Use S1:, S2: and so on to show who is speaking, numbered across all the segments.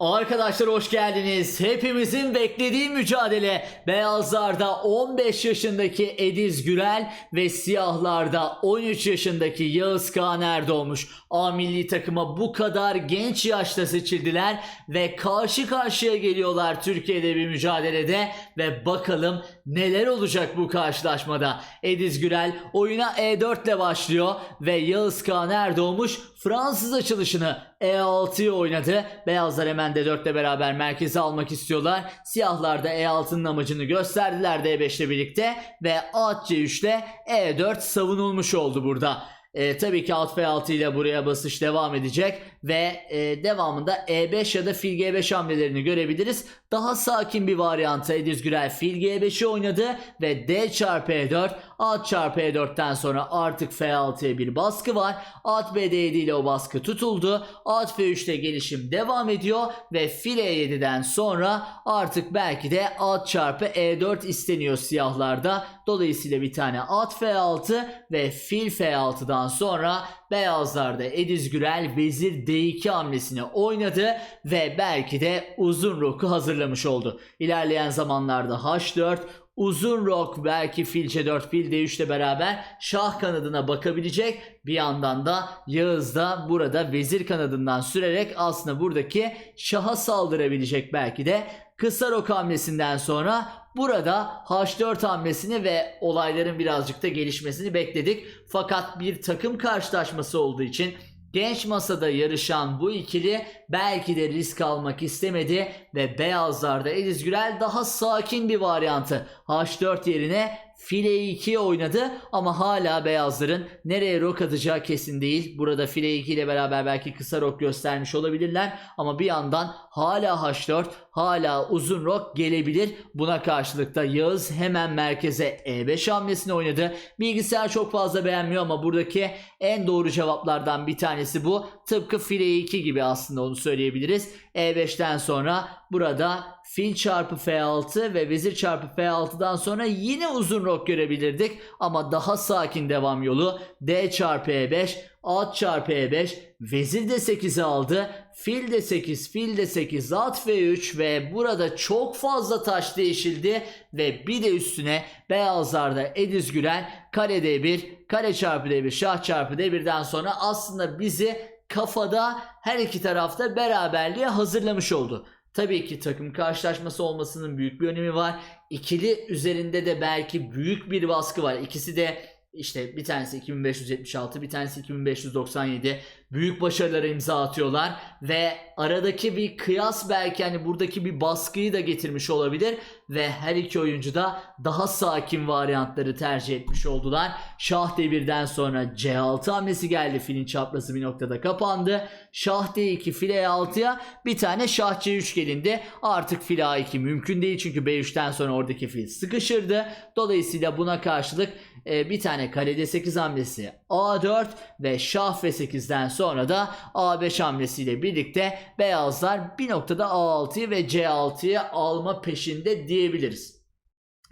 S1: Arkadaşlar hoş geldiniz. Hepimizin beklediği mücadele. Beyazlarda 15 yaşındaki Ediz Gürel ve siyahlarda 13 yaşındaki Yağız Kağan Erdoğmuş. A milli takıma bu kadar genç yaşta seçildiler ve karşı karşıya geliyorlar Türkiye'de bir mücadelede ve bakalım neler olacak bu karşılaşmada. Ediz Gürel oyuna E4 ile başlıyor ve Yağız Kağan Erdoğmuş Fransız açılışını E6'yı oynadı. Beyazlar hemen D4 ile beraber merkeze almak istiyorlar. Siyahlar da E6'nın amacını gösterdiler D5 ile birlikte ve at C3 ile E4 savunulmuş oldu burada. E, tabii ki alt F6 ile buraya basış devam edecek ve e, devamında E5 ya da fil G5 hamlelerini görebiliriz. Daha sakin bir varyantı Ediz Gürel fil G5'i oynadı ve D çarpı E4 at çarpı E4'ten sonra artık F6'ya bir baskı var. At B D7 ile o baskı tutuldu. At F3'te gelişim devam ediyor ve fil E7'den sonra artık belki de at çarpı E4 isteniyor siyahlarda. Dolayısıyla bir tane at F6 ve fil F6'dan sonra beyazlarda Ediz Gürel vezir D2 hamlesini oynadı ve belki de uzun roku hazırlamış oldu. İlerleyen zamanlarda H4 Uzun rok belki fil C4 fil D3 ile beraber şah kanadına bakabilecek. Bir yandan da Yağız da burada vezir kanadından sürerek aslında buradaki şaha saldırabilecek belki de. Kısa rok hamlesinden sonra burada H4 hamlesini ve olayların birazcık da gelişmesini bekledik. Fakat bir takım karşılaşması olduğu için Genç masada yarışan bu ikili belki de risk almak istemedi ve beyazlarda Ediz Gürel daha sakin bir varyantı. H4 yerine file 2 oynadı ama hala beyazların nereye rok atacağı kesin değil. Burada file 2 ile beraber belki kısa rok göstermiş olabilirler ama bir yandan hala H4 hala uzun rok gelebilir. Buna karşılık da Yağız hemen merkeze E5 hamlesini oynadı. Bilgisayar çok fazla beğenmiyor ama buradaki en doğru cevaplardan bir tanesi bu. Tıpkı file 2 gibi aslında onu söyleyebiliriz. E5'ten sonra burada fil çarpı F6 ve vezir çarpı F6'dan sonra yine uzun rok görebilirdik. Ama daha sakin devam yolu D çarpı E5, at çarpı E5, vezir de 8'i aldı. Fil de 8, fil de 8, at F3 ve burada çok fazla taş değişildi. Ve bir de üstüne beyazlarda Ediz Gürel kare D1, kare çarpı D1, şah çarpı D1'den sonra aslında bizi kafada her iki tarafta beraberliğe hazırlamış oldu. Tabii ki takım karşılaşması olmasının büyük bir önemi var. İkili üzerinde de belki büyük bir baskı var. İkisi de işte bir tanesi 2576, bir tanesi 2597. Büyük başarılara imza atıyorlar ve aradaki bir kıyas belki hani buradaki bir baskıyı da getirmiş olabilir ve her iki oyuncu da daha sakin varyantları tercih etmiş oldular. Şah D1'den sonra C6 hamlesi geldi. Filin çaprazı bir noktada kapandı. Şah D2 file E6'ya bir tane şah C3 gelindi. Artık file A2 mümkün değil çünkü B3'ten sonra oradaki fil sıkışırdı. Dolayısıyla buna karşılık e, bir tane kale D8 hamlesi A4 ve şah F8'den sonra da A5 hamlesiyle birlikte beyazlar bir noktada A6'yı ve C6'yı alma peşinde diyebiliriz.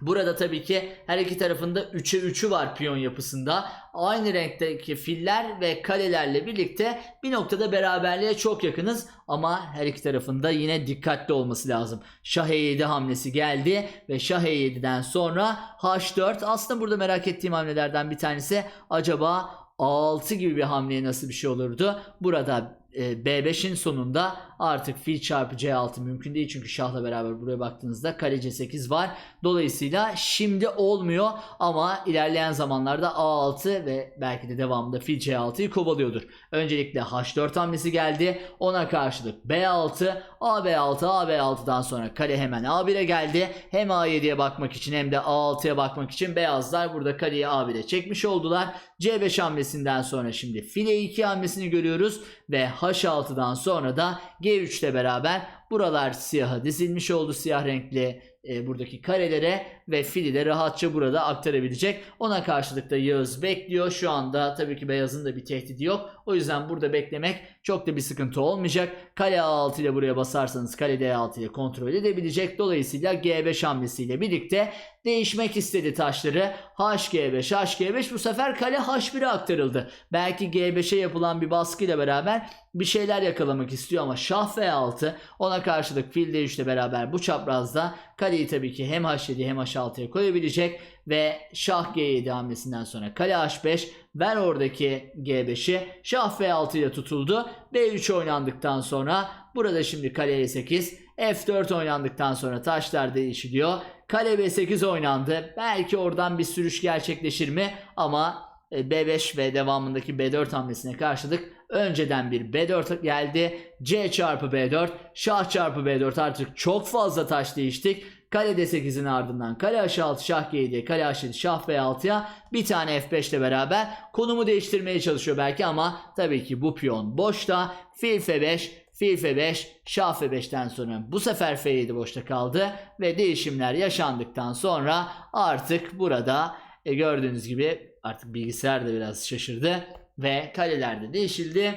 S1: Burada tabii ki her iki tarafında 3'e 3'ü var piyon yapısında. Aynı renkteki filler ve kalelerle birlikte bir noktada beraberliğe çok yakınız ama her iki tarafında yine dikkatli olması lazım. Şah E7 hamlesi geldi ve Şah E7'den sonra H4 aslında burada merak ettiğim hamlelerden bir tanesi acaba A6 gibi bir hamleye nasıl bir şey olurdu? Burada e, B5'in sonunda artık fil çarpı C6 mümkün değil çünkü şahla beraber buraya baktığınızda kale C8 var. Dolayısıyla şimdi olmuyor ama ilerleyen zamanlarda A6 ve belki de devamında fil C6'yı kovalıyordur. Öncelikle H4 hamlesi geldi. Ona karşılık B6, AB6, AB6'dan sonra kale hemen A1'e geldi. Hem A7'ye bakmak için hem de A6'ya bakmak için beyazlar burada kaleyi A1'e çekmiş oldular. C5 hamlesinden sonra şimdi file 2 hamlesini görüyoruz ve H6'dan sonra da G3 ile beraber buralar siyaha dizilmiş oldu siyah renkli e, buradaki karelere ve fili de rahatça burada aktarabilecek. Ona karşılık da Yağız bekliyor. Şu anda tabii ki beyazın da bir tehdidi yok. O yüzden burada beklemek çok da bir sıkıntı olmayacak. Kale A6 ile buraya basarsanız kale D6 ile kontrol edebilecek. Dolayısıyla G5 hamlesiyle birlikte değişmek istedi taşları. HG5, HG5 bu sefer kale H1'e aktarıldı. Belki G5'e yapılan bir baskıyla beraber bir şeyler yakalamak istiyor ama şah F6 ona karşılık fil D3 ile beraber bu çaprazda kaleyi tabii ki hem H7 hem H6'ya koyabilecek ve şah G7 hamlesinden sonra kale H5 ver oradaki G5'i şah F6 ile tutuldu. B3 oynandıktan sonra burada şimdi kale E8 F4 oynandıktan sonra taşlar değişiliyor. Kale B8 oynandı. Belki oradan bir sürüş gerçekleşir mi? Ama e, B5 ve devamındaki B4 hamlesine karşılık önceden bir B4 geldi. C çarpı B4, şah çarpı B4 artık çok fazla taş değiştik. Kale D8'in ardından kale H6, şah G7, kale H7, şah B6'ya bir tane F5 ile beraber konumu değiştirmeye çalışıyor belki ama tabii ki bu piyon boşta. Fil F5, fil F5, şah F5'ten sonra bu sefer F7 boşta kaldı ve değişimler yaşandıktan sonra artık burada e, gördüğünüz gibi artık bilgisayar da biraz şaşırdı ve kaleler de değişildi.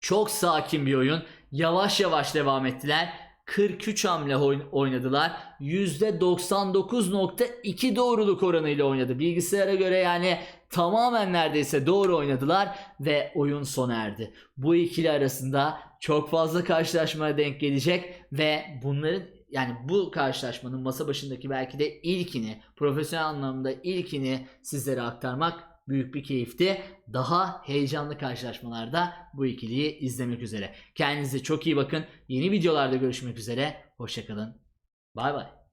S1: Çok sakin bir oyun. Yavaş yavaş devam ettiler. 43 hamle oyn- oynadılar. %99.2 doğruluk oranıyla oynadı. Bilgisayara göre yani tamamen neredeyse doğru oynadılar ve oyun sona erdi. Bu ikili arasında çok fazla karşılaşmaya denk gelecek ve bunların yani bu karşılaşmanın masa başındaki belki de ilkini, profesyonel anlamda ilkini sizlere aktarmak büyük bir keyifti. Daha heyecanlı karşılaşmalarda bu ikiliyi izlemek üzere. Kendinize çok iyi bakın. Yeni videolarda görüşmek üzere. Hoşçakalın. Bay bay.